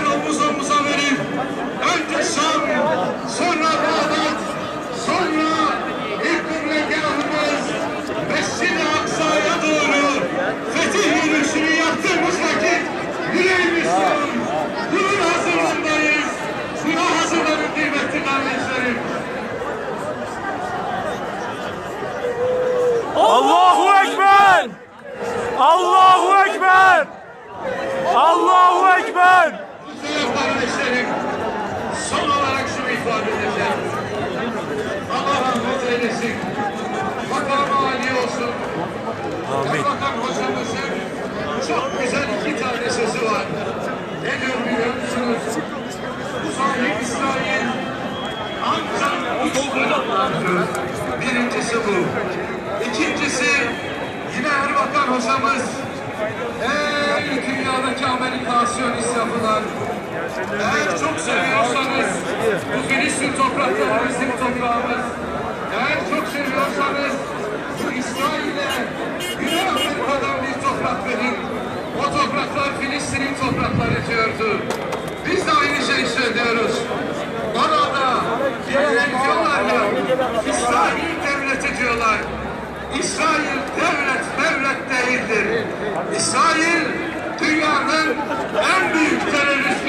Beraber omuz omuza verip önce Şam, sonra Bağdat, sonra ilk kıblegahımız Mescid-i Aksa'ya doğru fetih yürüyüşünü yaptığımız vakit Güney Müslüman, bunun hazırlığındayız. Buna hazırlanın kıymetli kardeşlerim. Allahu Ekber! Allahu Ekber! Allahu Ekber! Aziz kardeşlerim, son olarak şunu ifade edeceğim. Allah rahmet eylesin. Makamı Ali olsun. Amin. Bakan hocamızın çok güzel iki tane sözü var. Ne diyor biliyor musunuz? Uzaylı İsrail ancak. Birincisi bu. İkincisi yine Erbakan hocamız Ey dünyadaki Amerika Asyon israfılar eğer çok seviyorsanız bu Filistin toprakları bizim toprağımız. Eğer çok seviyorsanız İsrail'e Güney Amerika'dan bir toprak verin. O topraklar Filistin'in toprakları diyordu. Biz de aynı şeyi söylüyoruz. Orada diyorlar ya, İsrail devleti diyorlar. İsrail devlet devlet değildir. İsrail dünyanın en büyük